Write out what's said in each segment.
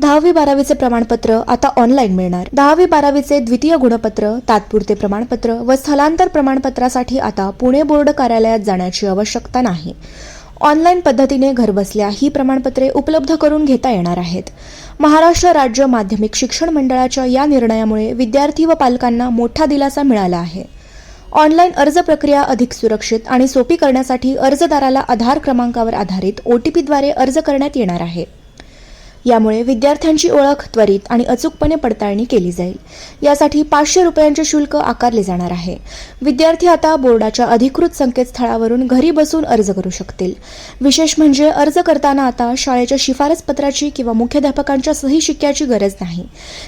दहावी बारावीचे प्रमाणपत्र आता ऑनलाईन मिळणार. दहावी बारावीचे द्वितीय गुणपत्र तात्पुरते प्रमाणपत्र व स्थलांतर प्रमाणपत्रासाठी आता पुणे बोर्ड कार्यालयात जाण्याची आवश्यकता नाही. ऑनलाईन पद्धतीने घरबसल्या ही प्रमाणपत्रे उपलब्ध करून घेता येणार आहेत. महाराष्ट्र राज्य माध्यमिक शिक्षण मंडळाच्या या निर्णयामुळे विद्यार्थी व पालकांना मोठा दिलासा मिळाला आहे. ऑनलाईन अर्ज प्रक्रिया अधिक सुरक्षित आणि सोपी करण्यासाठी अर्जदाराला आधार क्रमांकावर आधारित ओटीपीद्वारे अर्ज करण्यात येणार आहे. यामुळे विद्यार्थ्यांची ओळख त्वरित आणि अचूकपणे पडताळणी केली जाईल. यासाठी पाचशे रुपयांचे शुल्क आकारले जाणार आहे. विद्यार्थी आता बोर्डाच्या अधिकृत संकेतस्थळावरून घरी बसून अर्ज करू शकतील. विशेष म्हणजे अर्ज करताना आता शाळेच्या शिफारस पत्राची किंवा मुख्याध्यापकांच्या सही शिक्क्याची गरज नाही.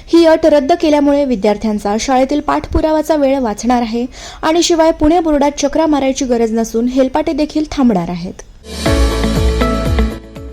ही अट रद्द केल्यामुळे विद्यार्थ्यांचा शाळेतील पाठपुरावाचा वेळ वाचणार आहे आणि शिवाय पुणे बोर्डात चक्रा मारायची गरज नसून हेलपाटे देखील थांबणार आहेत.